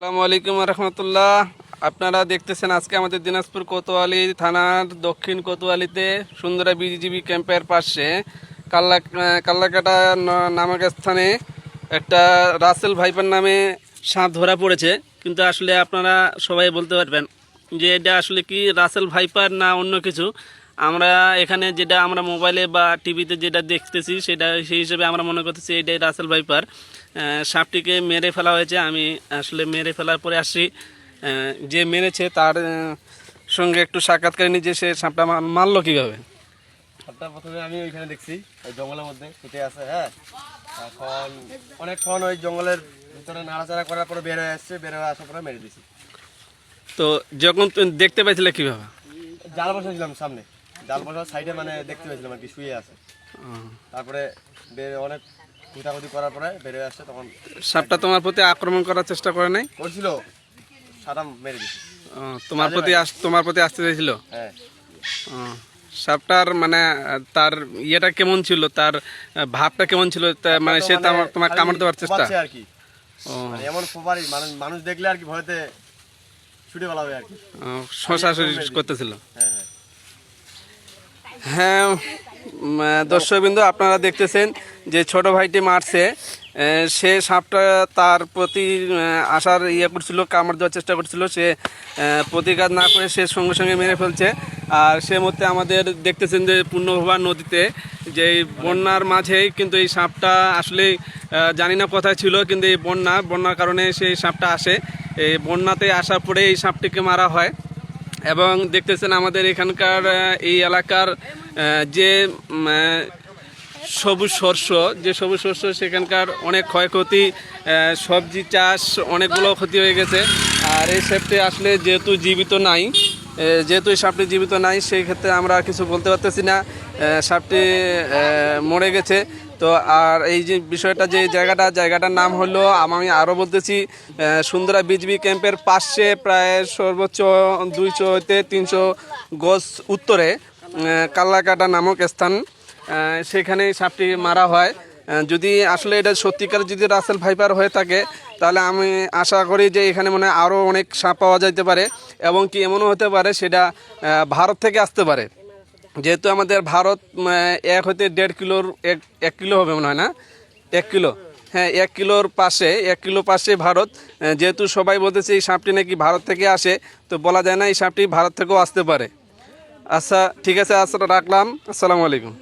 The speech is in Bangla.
আলাইকুম রহমতুল্লাহ আপনারা দেখতেছেন আজকে আমাদের দিনাজপুর কোতোয়ালি থানার দক্ষিণ কোতোয়ালিতে সুন্দরা বিজিবি ক্যাম্পের পাশে কাল্লা কাল্লাকাটা নামক স্থানে একটা রাসেল ভাইপার নামে সাপ ধরা পড়েছে। কিন্তু আসলে আপনারা সবাই বলতে পারবেন যে এটা আসলে কি রাসেল ভাইপার না অন্য কিছু। আমরা এখানে যেটা আমরা মোবাইলে বা টিভিতে যেটা দেখতেছি সেটা সেই হিসেবে আমরা মনে করতেছি এটাই রাসেল ভাইপার। সাপটিকে মেরে ফেলা হয়েছে আমি আসলে মেরে ফেলার পরে আসি যে মেরেছে তার সঙ্গে একটু সাক্ষাৎকার নিয়ে যে সে সাপটা মারলো কীভাবে? সাপটা প্রথমে আমি ওইখানে দেখছি ওই জঙ্গলের মধ্যে ছুটে আছে হ্যাঁ? এখন অনেকক্ষণ ওই জঙ্গলের ভিতরে নাড়াচাড়া করার পরে বের হয়ে আসছে বের হয়ে আসার পরে মেরে দিছি তো যখন তুমি দেখতে পাইছিলে কীভাবে? জাল বসেছিলাম সামনে। জাল বসার সাইডে মানে দেখতে পেয়েছিলাম আর কি শুয়ে আছে। তারপরে বের অনেক কুটাকুটি করার পরে বের আসছে তখন সাপটা তোমার প্রতি আক্রমণ করার চেষ্টা করে নাই? করছিল সাদা মেরে দিছি তোমার প্রতি আস- তোমার প্রতি আসতে চাইছিল হ্যাঁ। সাপটার মানে তার ইয়েটা কেমন ছিল? তার ভাবটা কেমন ছিল? মানে সে তোমার তোমার কামড় দেওয়ার চেষ্টা? আর কি। মানে এমন ফোপারি মানুষ মানুষ দেখলে আর কি ভয়তে ছুটে পালাবে আর কি। আহ, শশাশশি করতেছিল। হ্যাঁ। হ্যাঁ দর্শকবৃন্দ, আপনারা দেখতেছেন যে ছোট ভাইটি মারছে। সে সাপটা তার প্রতি আসার ইয়ে করছিল, কামড় দেওয়ার চেষ্টা করছিল। সে প্রতিঘাত না করে সে সঙ্গে সঙ্গে মেরে ফেলছে। আর সে মধ্যে আমাদের দেখতেছেন যে পূর্ণভবা নদীতে, যে এই বন্যার মাঝেই কিন্তু এই সাপটা আসলে জানি না কোথায় ছিল, কিন্তু এই বন্যা, বন্যার কারণে সেই সাপটা আসে। এই বন্যাতে আসার পরে এই সাপটিকে মারা হয়। এবং দেখতেছেন আমাদের এখানকার এই এলাকার যে সবুজ শস্য, যে সবুজ শস্য সেখানকার অনেক ক্ষয়ক্ষতি সবজি চাষ অনেকগুলো ক্ষতি হয়ে গেছে। আর এই সেপ্টে আসলে যেহেতু জীবিত নাই যেহেতু সাপটি জীবিত নাই, সেই ক্ষেত্রে আমরা কিছু বলতে পারতেছি না। সাপটি মরে গেছে। তো আর এই যে বিষয়টা, যে জায়গাটা, জায়গাটার নাম হলো, আমি আরও বলতেছি সুন্দরা বিজবি ক্যাম্পের পাশে প্রায় সর্বোচ্চ দুইশো হইতে তিনশো গজ উত্তরে কাল্লাকাটা নামক স্থান সেখানেই সাপটি মারা হয়। যদি আসলে এটা সত্যিকার যদি রাসেল ভাইপার হয়ে থাকে, তাহলে আমি আশা করি যে এখানে মনে আরও অনেক সাপ পাওয়া যাইতে পারে এবং কি এমনও হতে পারে সেটা ভারত থেকে আসতে পারে। যেহেতু আমাদের ভারত এক হতে দেড় কিলোর, এক এক কিলো হবে মনে হয় না? এক কিলো। হ্যাঁ এক কিলোর পাশে, এক কিলো পাশে ভারত যেহেতু সবাই বলতেছে এই সাপটি নাকি ভারত থেকে আসে, তো বলা যায় না এই সাপটি ভারত থেকেও আসতে পারে। আচ্ছা ঠিক আছে আচ্ছা রাখলাম। আসসালামু আলাইকুম।